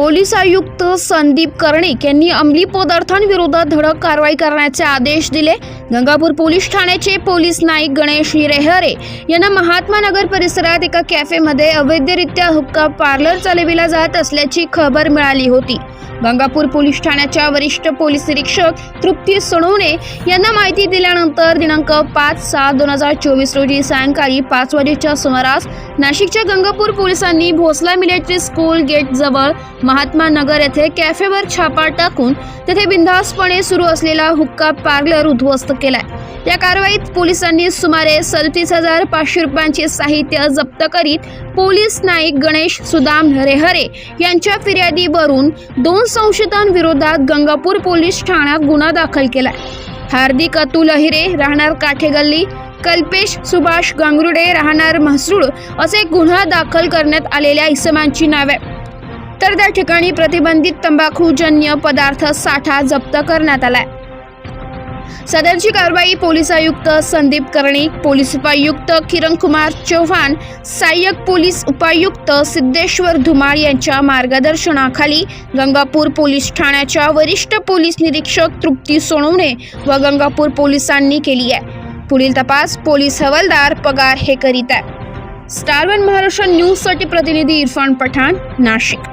Police आयुक्त संदीप कर्णिक यांनी अंमली पदार्थांविरोधात धडक कारवाई करण्याचे आदेश दिले. गंगापूर पोलीस ठाण्याचे पोलीस नाईक गणेश हिरेहरे यांना महात्मा नगर परिसरात एका कॅफेमध्ये अवैधरित्या हुक्का पार्लर चालविला जात असल्याची खबर मिळाली होती. गंगापूर पोलीस ठाण्याच्या वरिष्ठ पोलीस निरीक्षक तृप्ती सोनवणे यांना माहिती दिल्यानंतर दिनांक पाच सात दोन हजार चोवीस रोजी सायंकाळी पाच वाजेच्या सुमारास नाशिकच्या गंगापूर पोलिसांनी भोसला मिलिटरी स्कूल गेट जवळ महात्मा नगर येथे कॅफेवर छापा टाकून तेथे बिनधास्तपणे सुरू असलेला हुक्का पार्लर उद्ध्वस्त केलाय. या कारवाईत पोलिसांनी सुमारे सदतीस हजार पाचशे रुपयांचे साहित्य जप्त करीत पोलीस नाईक गणेश सुदाम रेहरे यांच्या फिर्यादीवरून दोन संशयितांविरोधात गंगापूर पोलीस ठाण्यात गुन्हा दाखल केलाय. हार्दिक अतुल अहिरे राहणार काठेगल्ली कल्पेश सुभाष गांगरुडे राहणार म्हसरूळ असे गुन्हा दाखल करण्यात आलेल्या इसमांची नावे. तर त्या ठिकाणी प्रतिबंधित तंबाखूजन्य पदार्थ साठा जप्त करण्यात आलाय. सदरची कारवाई पोलीस आयुक्त संदीप कर्णिक पोलीस उपायुक्त किरण कुमार चौहान सहाय्यक पोलीस उपायुक्त सिद्धेश्वर धुमाळ यांच्या मार्गदर्शनाखाली गंगापूर पोलीस ठाण्याच्या वरिष्ठ पोलीस निरीक्षक तृप्ती सोनवणे व गंगापूर पोलिसांनी केली आहे. पुढील तपास पोलीस हवालदार पगार हे करीत आहे. स्टार वन महाराष्ट्र न्यूजसाठी प्रतिनिधी इरफान पठाण नाशिक.